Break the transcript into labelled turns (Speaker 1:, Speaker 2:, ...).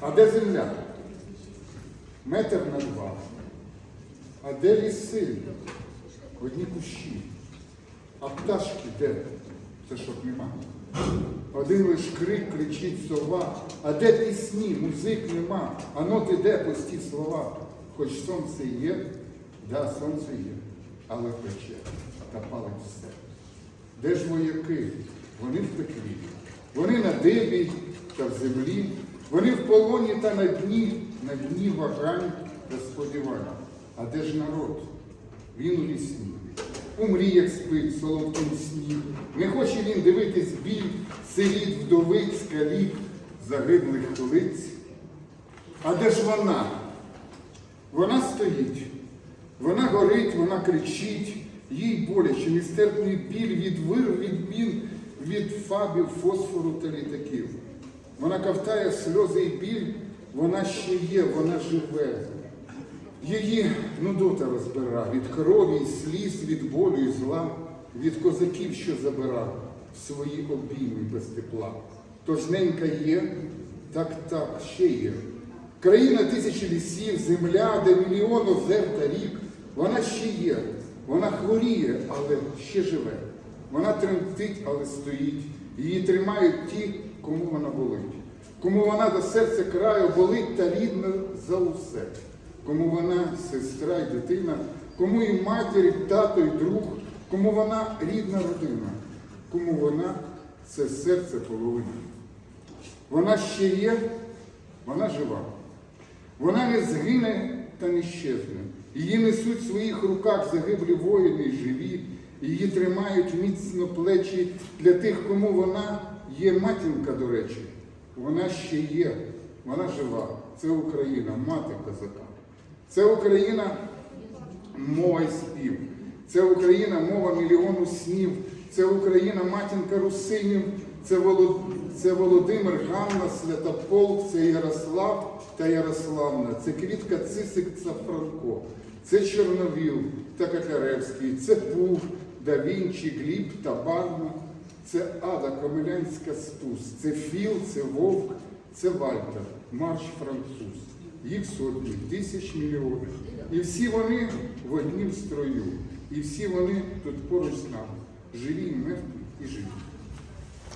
Speaker 1: А де земля? Метр на два. А де ліси? Одні кущі. А пташки де? Це щоб нема. Один лиш крик кричить сова, а де пісні, музик нема, а ноти де пусті слова. Хоч сонце є, да, сонце є, але пече та палить все. Де ж вояки? Вони в пеклі, вони на небі та в землі, вони в полоні та на дні, на дні вагань та. А де ж народ? Він у лісні. У мріях спить солодким сні. Не хоче він дивитись біль, сиріт, вдовиць, калік, загиблих колиць. А де ж вона? Вона стоїть, вона горить, вона кричить, їй боляче, нестерпний біль від вир, від мін, від фабів, фосфору та літаків. Вона ковтає сльози і біль, вона ще є, вона живе. Її нудота розбира від крові і сліз, від болю і зла, від козаків, що забирав свої обійми без тепла. Тож ненька є, так, так, ще є. Країна тисячі лісів, земля, де мільйон озер та рік, вона ще є, вона хворіє, але ще живе. Вона тремтить, але стоїть. Її тримають ті, кому вона болить. Кому вона до серця краю болить та рідна за усе. Кому вона сестра і дитина, кому і матір, і тато, і друг, кому вона рідна родина, кому вона це серце половина. Вона ще є, вона жива. Вона не згине та не щезне. Її несуть в своїх руках загиблі воїни живі, її тримають міцно плечі для тих, кому вона є матінка, до речі. Вона ще є, вона жива. Це Україна, мати козака. Це Україна мова й спів. Це Україна мова мільйону снів. Це Україна матінка русинів. Це, Волод... це Володимир, Ганна, Святополк, це Ярослав та Ярославна. Це Квітка Цисик та Франко. Це Чорновіл та Кахаревський. Це Пух, Да Вінчі, Гліб та Барна. Це Ада Комелянська Стус. Це Філ, це Вовк, це Вальтер, марш француз. Їх сотні, тисяч мільйонів. І всі вони в однім строю. І всі вони тут поруч з нами. Живі, мертві і живі.